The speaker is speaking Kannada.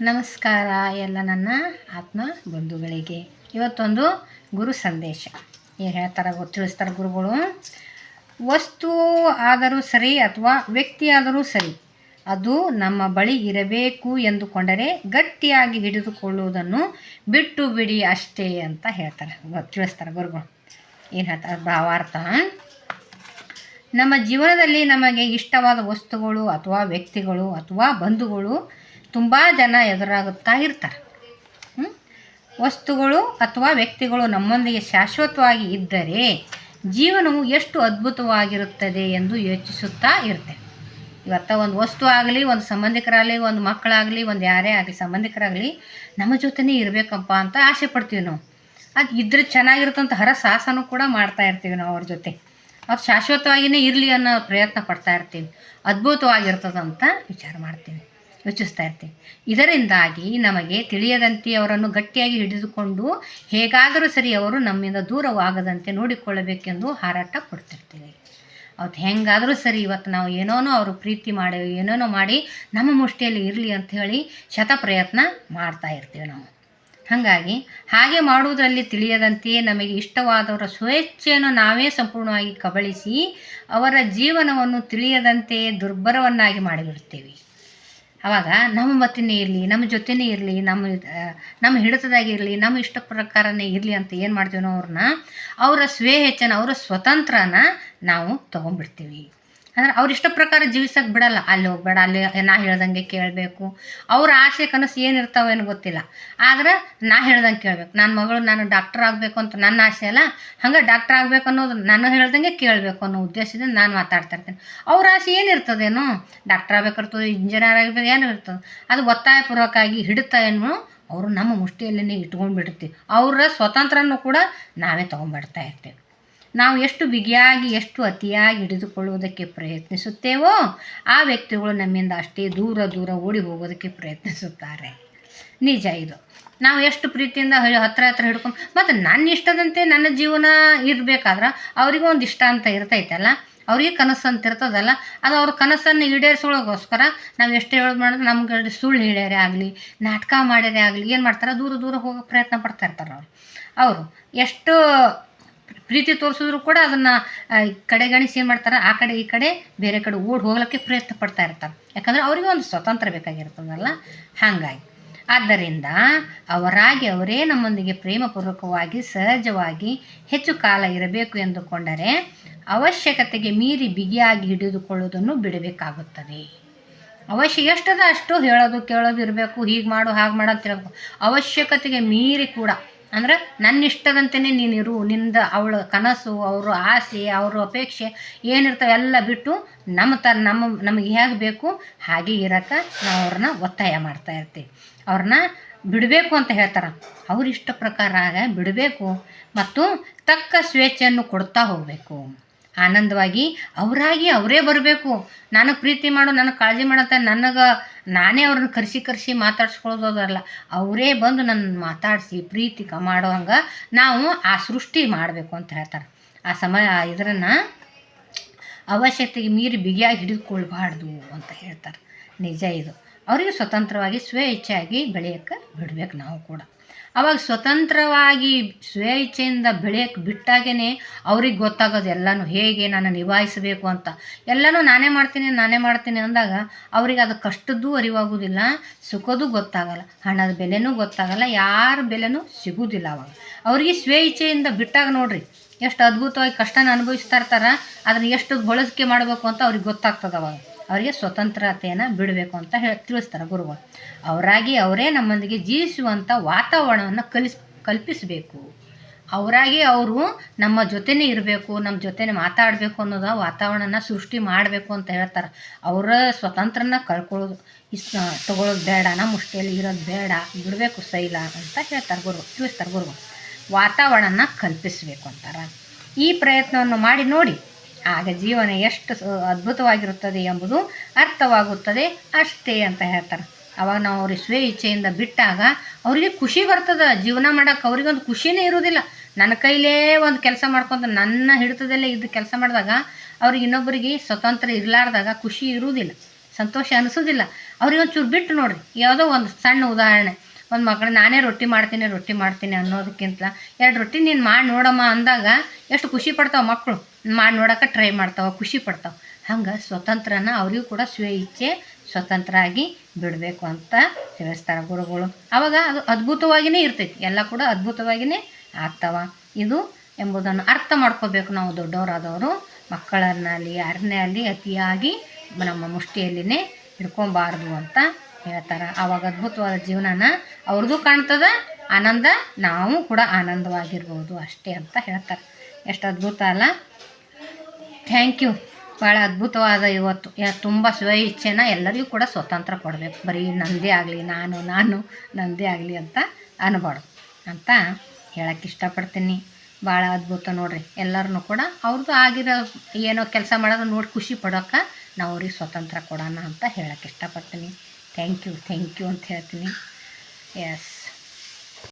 ನಮಸ್ಕಾರ, ಎಲ್ಲ ನನ್ನ ಆತ್ಮ ಬಂಧುಗಳಿಗೆ. ಇವತ್ತೊಂದು ಗುರು ಸಂದೇಶ. ಏನು ಹೇಳ್ತಾರೆ ತಿಳಿಸ್ತಾರೆ ಗುರುಗಳು? ವಸ್ತು ಆದರೂ ಸರಿ ಅಥವಾ ವ್ಯಕ್ತಿ ಆದರೂ ಸರಿ, ಅದು ನಮ್ಮ ಬಳಿ ಇರಬೇಕು ಎಂದುಕೊಂಡರೆ ಗಟ್ಟಿಯಾಗಿ ಹಿಡಿದುಕೊಳ್ಳುವುದನ್ನು ಬಿಟ್ಟು ಬಿಡಿ ಅಷ್ಟೇ ಅಂತ ಹೇಳ್ತಾರೆ. ತಿಳಿಸ್ತಾರೆ ಗುರುಗಳು. ಏನು ಹೇಳ್ತಾರೆ? ಭಾವಾರ್ಥ. ನಮ್ಮ ಜೀವನದಲ್ಲಿ ನಮಗೆ ಇಷ್ಟವಾದ ವಸ್ತುಗಳು ಅಥವಾ ವ್ಯಕ್ತಿಗಳು ಅಥವಾ ಬಂಧುಗಳು ತುಂಬ ಜನ ಎದುರಾಗುತ್ತಾ ಇರ್ತಾರೆ. ವಸ್ತುಗಳು ಅಥವಾ ವ್ಯಕ್ತಿಗಳು ನಮ್ಮೊಂದಿಗೆ ಶಾಶ್ವತವಾಗಿ ಇದ್ದರೆ ಜೀವನವು ಎಷ್ಟು ಅದ್ಭುತವಾಗಿರುತ್ತದೆ ಎಂದು ಯೋಚಿಸುತ್ತಾ ಇರುತ್ತೆ ಇವತ್ತ ಒಂದು ವಸ್ತು ಆಗಲಿ, ಒಂದು ಸಂಬಂಧಿಕರಾಗಲಿ, ಒಂದು ಮಕ್ಕಳಾಗಲಿ, ಒಂದು ಯಾರೇ ಆಗಲಿ, ಸಂಬಂಧಿಕರಾಗಲಿ ನಮ್ಮ ಜೊತೆನೇ ಇರಬೇಕಪ್ಪ ಅಂತ ಆಸೆ ಪಡ್ತೀವಿ ನಾವು. ಅದು ಇದ್ರೆ ಚೆನ್ನಾಗಿರುತ್ತಂತ ಹರಸಾಹಸನೂ ಕೂಡ ಮಾಡ್ತಾ ಇರ್ತೀವಿ ನಾವು ಅವ್ರ ಜೊತೆ. ಅವ್ರು ಶಾಶ್ವತವಾಗಿಯೇ ಇರಲಿ ಅನ್ನೋ ಪ್ರಯತ್ನ ಪಡ್ತಾ ಇರ್ತೀವಿ. ಅದ್ಭುತವಾಗಿರ್ತದಂತ ವಿಚಾರ ಮಾಡ್ತೀವಿ. ಯೋಚಿಸ್ತಾ ಇರ್ತೀವಿ. ಇದರಿಂದಾಗಿ ನಮಗೆ ತಿಳಿಯದಂತೆ ಅವರನ್ನು ಗಟ್ಟಿಯಾಗಿ ಹಿಡಿದುಕೊಂಡು ಹೇಗಾದರೂ ಸರಿ ಅವರು ನಮ್ಮಿಂದ ದೂರವಾಗದಂತೆ ನೋಡಿಕೊಳ್ಳಬೇಕೆಂದು ಹಾರಾಟ ಕೊಡ್ತಿರ್ತೀವಿ. ಅವತ್ತು ಹೆಂಗಾದರೂ ಸರಿ ಇವತ್ತು ನಾವು ಏನೋನೋ ಅವರು ಪ್ರೀತಿ ಮಾಡಿ, ಏನೇನೋ ಮಾಡಿ ನಮ್ಮ ಮುಷ್ಟಿಯಲ್ಲಿ ಇರಲಿ ಅಂತ ಹೇಳಿ ಶತ ಪ್ರಯತ್ನ ಮಾಡ್ತಾ ಇರ್ತೀವಿ ನಾವು. ಹಾಗಾಗಿ ಹಾಗೆ ಮಾಡುವುದರಲ್ಲಿ ತಿಳಿಯದಂತೆಯೇ ನಮಗೆ ಇಷ್ಟವಾದವರ ಸ್ವೇಚ್ಛೆಯನ್ನು ನಾವೇ ಸಂಪೂರ್ಣವಾಗಿ ಕಬಳಿಸಿ ಅವರ ಜೀವನವನ್ನು ತಿಳಿಯದಂತೆಯೇ ದುರ್ಬರವನ್ನಾಗಿ ಮಾಡಿಬಿಡ್ತೇವೆ. ಆವಾಗ ನಮ್ಮ ಮತ್ತಿನೇ ಇರಲಿ, ನಮ್ಮ ಜೊತೆನೇ ಇರಲಿ, ನಮ್ಮ ನಮ್ಮ ಹಿಡಿತದಾಗಿರಲಿ ನಮ್ಮ ಇಷ್ಟ ಪ್ರಕಾರನೇ ಇರಲಿ ಅಂತ ಏನು ಮಾಡ್ತೀವಿ ನಾವು ಅವ್ರನ್ನ, ಅವರ ಸ್ವೇಚ್ಛನ ಅವರ ಸ್ವತಂತ್ರನ ನಾವು ತೊಗೊಂಡ್ಬಿಡ್ತೀವಿ. ಅಂದ್ರೆ ಅವ್ರ ಇಷ್ಟ ಪ್ರಕಾರ ಜೀವಿಸಕ್ಕೆ ಬಿಡಲ್ಲ. ಅಲ್ಲಿ ಹೋಗ್ಬೇಡ, ಅಲ್ಲಿ ನಾ ಹೇಳ್ದಂಗೆ ಕೇಳಬೇಕು. ಅವ್ರ ಆಸೆ, ಕನಸು ಏನಿರ್ತಾವೇನು ಗೊತ್ತಿಲ್ಲ. ಆದ್ರೆ ನಾ ಹೇಳ್ದಂಗೆ ಕೇಳಬೇಕು. ನನ್ನ ಮಗಳು ನಾನು ಡಾಕ್ಟರ್ ಆಗಬೇಕು ಅಂತ ನನ್ನ ಆಸೆ ಅಲ್ಲ. ಹಂಗೆ ಡಾಕ್ಟರ್ ಆಗಬೇಕು ಅನ್ನೋದು ನಾನು ಹೇಳ್ದಂಗೆ ಕೇಳಬೇಕು ಅನ್ನೋ ಉದ್ದೇಶದಿಂದ ನಾನು ಮಾತಾಡ್ತಾ ಇರ್ತೇನೆ. ಅವ್ರ ಆಸೆ ಏನಿರ್ತದೇನೋ ಡಾಕ್ಟರ್ ಆಗ್ಬೇಕಿರ್ತದೆ ಇಂಜಿನಿಯರ್ ಆಗಬೇಕು ಏನೋ ಇರ್ತದೆ. ಅದು ಒತ್ತಾಯಪೂರ್ವಕವಾಗಿ ಹಿಡಿತಾ ಏನು, ಅವರು ನಮ್ಮ ಮುಷ್ಟಿಯಲ್ಲೇ ಇಟ್ಕೊಂಡ್ಬಿಡ್ತೀವಿ. ಅವರ ಸ್ವತಂತ್ರನೂ ಕೂಡ ನಾವೇ ತೊಗೊಂಡ್ಬಿಡ್ತಾ ಇರ್ತೀವಿ. ನಾವು ಎಷ್ಟು ಬಿಗಿಯಾಗಿ, ಎಷ್ಟು ಅತಿಯಾಗಿ ಹಿಡಿದುಕೊಳ್ಳುವುದಕ್ಕೆ ಪ್ರಯತ್ನಿಸುತ್ತೇವೋ ಆ ವ್ಯಕ್ತಿಗಳು ನಮ್ಮಿಂದ ಅಷ್ಟೇ ದೂರ ದೂರ ಓಡಿ ಹೋಗೋದಕ್ಕೆ ಪ್ರಯತ್ನಿಸುತ್ತಾರೆ. ನಿಜ ಇದು. ನಾವು ಎಷ್ಟು ಪ್ರೀತಿಯಿಂದ ಹತ್ರ ಹತ್ರ ಹಿಡ್ಕೊಂಡು ಮತ್ತು ನನ್ನ ಇಷ್ಟದಂತೆ ನನ್ನ ಜೀವನ ಇರಬೇಕಾದ್ರೆ ಅವರಿಗೂ ಒಂದು ಇಷ್ಟ ಅಂತ ಇರ್ತೈತಲ್ಲ, ಅವ್ರಿಗೆ ಕನಸು ಅಂತ ಇರ್ತದಲ್ಲ, ಅದು ಅವ್ರ ಕನಸನ್ನು ಈಡೇರಿಸೋಳಗೋಸ್ಕರ ನಾವು ಎಷ್ಟು ಹೇಳೋದು ಮಾಡಿದ್ರೆ ನಮ್ಗೆ ಸುಳ್ಳು ಹೇಳ್ಯಾರೇ ಆಗಲಿ, ನಾಟಕ ಮಾಡ್ಯಾರೇ ಆಗಲಿ, ಏನು ಮಾಡ್ತಾರೆ ದೂರ ದೂರ ಹೋಗೋ ಪ್ರಯತ್ನ ಪಡ್ತಾ ಇರ್ತಾರೆ ಅವರು ಅವರು ಎಷ್ಟು ಪ್ರೀತಿ ತೋರಿಸಿದ್ರು ಕೂಡ ಅದನ್ನು ಕಡೆಗಣಿಸಿ ಏನು ಮಾಡ್ತಾರೆ? ಆ ಕಡೆ ಈ ಕಡೆ, ಬೇರೆ ಕಡೆ ಓಡಿ ಹೋಗ್ಲಿಕ್ಕೆ ಪ್ರಯತ್ನ ಪಡ್ತಾ ಇರ್ತಾರೆ. ಯಾಕಂದ್ರೆ ಅವರಿಗೆ ಒಂದು ಸ್ವತಂತ್ರ ಬೇಕಾಗಿರ್ತದಲ್ಲ ಹಾಗಾಗಿ. ಆದ್ದರಿಂದ ಅವರಾಗಿ ಅವರೇ ನಮ್ಮೊಂದಿಗೆ ಪ್ರೇಮಪೂರ್ವಕವಾಗಿ, ಸಹಜವಾಗಿ ಹೆಚ್ಚು ಕಾಲ ಇರಬೇಕು ಎಂದುಕೊಂಡರೆ ಅವಶ್ಯಕತೆಗೆ ಮೀರಿ ಬಿಗಿಯಾಗಿ ಹಿಡಿದುಕೊಳ್ಳುವುದನ್ನು ಬಿಡಬೇಕಾಗುತ್ತದೆ. ಅವಶ್ಯ, ಎಷ್ಟದ ಅಷ್ಟು ಹೇಳೋದು ಕೇಳೋದು ಇರಬೇಕು, ಹೀಗೆ ಮಾಡು, ಹಾಗೆ ಮಾಡು ಅಂತ ಹೇಳ್ಬೇಕು. ಅವಶ್ಯಕತೆಗೆ ಮೀರಿ ಕೂಡ ಅಂದ್ರೆ ನನ್ನ ಇಷ್ಟದಂತೆಯೇ ನೀನಿರು ನಿಂದ ಅವಳ ಕನಸು, ಅವ್ರ ಆಸೆ, ಅವ್ರ ಅಪೇಕ್ಷೆ ಏನಿರ್ತಾವೆ ಎಲ್ಲ ಬಿಟ್ಟು ನಮ್ಮ ತ ನಮ್ಮ ನಮಗೆ ಹೇಗೆ ಬೇಕು ಹಾಗೆ ಇರಕ್ಕೆ ನಾವು ಅವ್ರನ್ನ ಒತ್ತಾಯ ಮಾಡ್ತಾ ಇರ್ತೀವಿ. ಅವ್ರನ್ನ ಬಿಡಬೇಕು ಅಂತ ಹೇಳ್ತಾರೆ. ಅವ್ರ ಇಷ್ಟ ಪ್ರಕಾರ ಬಿಡಬೇಕು ಮತ್ತು ತಕ್ಕ ಸ್ವೇಚ್ಛೆಯನ್ನು ಕೊಡ್ತಾ ಹೋಗಬೇಕು. ಆನಂದವಾಗಿ ಅವರಾಗಿ ಅವರೇ ಬರಬೇಕು. ನನಗೆ ಪ್ರೀತಿ ಮಾಡು ನನಗೆ ಕಾಳಜಿ ಮಾಡತ್ತೆ ನನಗೆ ನಾನೇ ಅವ್ರನ್ನ ಕರೆಸಿ ಕರೆಸಿ ಮಾತಾಡ್ಸ್ಕೊಳ್ಳೋದಲ್ಲ ಅವರೇ ಬಂದು ನನ್ನ ಮಾತಾಡಿಸಿ ಪ್ರೀತಿ ಕ ನಾವು ಆ ಸೃಷ್ಟಿ ಮಾಡಬೇಕು ಅಂತ ಹೇಳ್ತಾರೆ. ಆ ಸಮಯ ಇದರನ್ನು ಅವಶ್ಯಕತೆಗೆ ಮೀರಿ ಬಿಗಿಯಾಗಿ ಹಿಡಿದುಕೊಳ್ಬಾರ್ದು ಅಂತ ಹೇಳ್ತಾರೆ. ನಿಜ ಇದು. ಅವರಿಗೆ ಸ್ವತಂತ್ರವಾಗಿ ಸ್ವೇಚ್ಛೆಯಾಗಿ ಬೆಳೆಯೋಕ್ಕೆ ಬಿಡ್ಬೇಕು ನಾವು ಕೂಡ. ಅವಾಗ ಸ್ವತಂತ್ರವಾಗಿ ಸ್ವೇಚ್ಛೆಯಿಂದ ಬೆಳೆಯೋಕ್ಕೆ ಬಿಟ್ಟಾಗೇ ಅವ್ರಿಗೆ ಗೊತ್ತಾಗೋದು ಎಲ್ಲನೂ ಹೇಗೆ ನಾನು ನಿಭಾಯಿಸಬೇಕು ಅಂತ. ಎಲ್ಲನೂ ನಾನೇ ಮಾಡ್ತೀನಿ ನಾನೇ ಮಾಡ್ತೀನಿ ಅಂದಾಗ ಅವ್ರಿಗೆ ಅದು ಕಷ್ಟದ್ದು ಅರಿವಾಗೋದಿಲ್ಲ ಸುಖದ್ದು ಗೊತ್ತಾಗಲ್ಲ, ಹಣದ ಬೆಲೆನೂ ಗೊತ್ತಾಗಲ್ಲ, ಯಾರ ಬೆಲೆನೂ ಸಿಗೋದಿಲ್ಲ ಅವಾಗ. ಅವರಿಗೆ ಸ್ವೇಚ್ಛೆಯಿಂದ ಬಿಟ್ಟಾಗ ನೋಡ್ರಿ, ಎಷ್ಟು ಅದ್ಭುತವಾಗಿ ಕಷ್ಟನ ಅನುಭವಿಸ್ತಾ ಇರ್ತಾರೆ, ಅದನ್ನು ಎಷ್ಟು ಬಳಸಿಕೆ ಮಾಡಬೇಕು ಅಂತ ಅವ್ರಿಗೆ ಗೊತ್ತಾಗ್ತದೆ ಅವಾಗ. ಅವರಿಗೆ ಸ್ವತಂತ್ರತೆಯನ್ನು ಬಿಡಬೇಕು ಅಂತ ಹೇಳಿ ತಿಳಿಸ್ತಾರೆ ಗುರುಗಳು. ಅವರಾಗಿ ಅವರೇ ನಮ್ಮೊಂದಿಗೆ ಜೀವಿಸುವಂಥ ವಾತಾವರಣವನ್ನು ಕಲಿಸ್ ಕಲ್ಪಿಸಬೇಕು. ಅವರಾಗಿ ಅವರು ನಮ್ಮ ಜೊತೆನೇ ಇರಬೇಕು, ನಮ್ಮ ಜೊತೆನೇ ಮಾತಾಡಬೇಕು ಅನ್ನೋದು ವಾತಾವರಣನ ಸೃಷ್ಟಿ ಮಾಡಬೇಕು ಅಂತ ಹೇಳ್ತಾರೆ. ಅವರ ಸ್ವತಂತ್ರನ ಕಳ್ಕೊಳ್ಳೋದು, ಇಸ್ ತಗೊಳ್ಳೋದು ಬೇಡ, ನಮ್ಮ ಮುಷ್ಟಿಯಲ್ಲಿ ಇರೋದು ಬೇಡ, ಬಿಡಬೇಕು ಸೈಲ ಅಂತ ಹೇಳ್ತಾರೆ ಗುರು, ತಿಳಿಸ್ತಾರೆ ಗುರುಗಳು. ವಾತಾವರಣನ ಕಲ್ಪಿಸಬೇಕು ಅಂತಾರೆ. ಈ ಪ್ರಯತ್ನವನ್ನು ಮಾಡಿ ನೋಡಿ. ಆಗ ಜೀವನ ಎಷ್ಟು ಅದ್ಭುತವಾಗಿರುತ್ತದೆ ಎಂಬುದು ಅರ್ಥವಾಗುತ್ತದೆ ಅಷ್ಟೇ ಅಂತ ಹೇಳ್ತಾರೆ. ಅವಾಗ ನಾವು ಅವ್ರಿಗೆ ಸ್ವೇ ಇಚ್ಛೆಯಿಂದ ಬಿಟ್ಟಾಗ ಅವರಿಗೆ ಖುಷಿ ಬರ್ತದೆ. ಜೀವನ ಮಾಡೋಕೆ ಅವ್ರಿಗೊಂದು ಖುಷಿನೇ ಇರೋದಿಲ್ಲ ನನ್ನ ಕೈಲೇ ಒಂದು ಕೆಲಸ ಮಾಡ್ಕೊತ ನನ್ನ ಹಿಡಿತದಲ್ಲೇ ಇದ್ದು ಕೆಲಸ ಮಾಡಿದಾಗ ಅವ್ರಿಗೆ ಇನ್ನೊಬ್ಬರಿಗೆ ಸ್ವತಂತ್ರ ಇರಲಾರ್ದಾಗ ಖುಷಿ ಇರುವುದಿಲ್ಲ. ಸಂತೋಷ ಅನಿಸೋದಿಲ್ಲ ಅವ್ರಿಗೆ ಒಂಚೂರು ಬಿಟ್ಟು ನೋಡಿರಿ. ಯಾವುದೋ ಒಂದು ಸಣ್ಣ ಉದಾಹರಣೆ. ಒಂದು ಮಕ್ಕಳು ನಾನೇ ರೊಟ್ಟಿ ಮಾಡ್ತೀನಿ ರೊಟ್ಟಿ ಮಾಡ್ತೀನಿ ಅನ್ನೋದಕ್ಕಿಂತ ಎರಡು ರೊಟ್ಟಿ ನೀನು ಮಾಡಿ ನೋಡಮ್ಮ ಅಂದಾಗ ಎಷ್ಟು ಖುಷಿ ಪಡ್ತಾವೆ ಮಕ್ಕಳು ಮಾಡಿ ನೋಡೋಕೆ ಟ್ರೈ ಮಾಡ್ತಾವೆ, ಖುಷಿ ಪಡ್ತಾವೆ. ಹಂಗೆ ಸ್ವತಂತ್ರನ ಅವರಿಗೂ ಕೂಡ ಸ್ವೇ ಇಚ್ಛೆ ಸ್ವತಂತ್ರ ಆಗಿ ಬಿಡಬೇಕು ಅಂತ ತಿಳಿಸ್ತಾರೆ ಗುರುಗಳು. ಆವಾಗ ಅದು ಅದ್ಭುತವಾಗಿಯೇ ಇರ್ತೈತಿ, ಎಲ್ಲ ಕೂಡ ಅದ್ಭುತವಾಗಿಯೇ ಆಗ್ತಾವ. ಇದು ಎಂಬುದನ್ನು ಅರ್ಥ ಮಾಡ್ಕೋಬೇಕು ನಾವು ದೊಡ್ಡವರಾದವರು. ಮಕ್ಕಳನ್ನಲ್ಲಿ ಯಾರನ್ನೇ ಅಲ್ಲಿ ಅತಿಯಾಗಿ ನಮ್ಮ ಮುಷ್ಟಿಯಲ್ಲಿನೇ ಹಿಡ್ಕೊಬಾರ್ದು ಅಂತ ಹೇಳ್ತಾರೆ. ಆವಾಗ ಅದ್ಭುತವಾದ ಜೀವನನ ಅವ್ರದ್ದು ಕಾಣ್ತದ, ಆನಂದ, ನಾವು ಕೂಡ ಆನಂದವಾಗಿರ್ಬೋದು ಅಷ್ಟೇ ಅಂತ ಹೇಳ್ತಾರೆ. ಎಷ್ಟು ಅದ್ಭುತ ಅಲ್ಲ. ಥ್ಯಾಂಕ್ ಯು ಭಾಳ ಅದ್ಭುತವಾದ ಇವತ್ತು. ತುಂಬ ಸ್ವ ಇಚ್ಛೆನ ಎಲ್ಲರಿಗೂ ಕೂಡ ಸ್ವತಂತ್ರ ಕೊಡಬೇಕು. ಬರೀ ನಂದೇ ಆಗಲಿ, ನಾನು ನಾನು, ನಂದೇ ಆಗಲಿ ಅಂತ ಅನ್ಬಾರ್ದು ಅಂತ ಹೇಳಕ್ಕೆ ಇಷ್ಟಪಡ್ತೀನಿ. ಭಾಳ ಅದ್ಭುತ ನೋಡ್ರಿ. ಎಲ್ಲರನ್ನೂ ಕೂಡ ಅವ್ರದ್ದು ಆಗಿರೋ ಏನೋ ಕೆಲಸ ಮಾಡೋದು ನೋಡಿ ಖುಷಿ ಪಡೋಕೆ ನಾವು ಅವ್ರಿಗೆ ಸ್ವತಂತ್ರ ಕೊಡೋಣ ಅಂತ ಹೇಳಕ್ಕೆ ಇಷ್ಟಪಡ್ತೀನಿ. ಥ್ಯಾಂಕ್ ಯು ಥ್ಯಾಂಕ್ ಯು ಅಂತ ಹೇಳ್ತೀನಿ ಎಸ್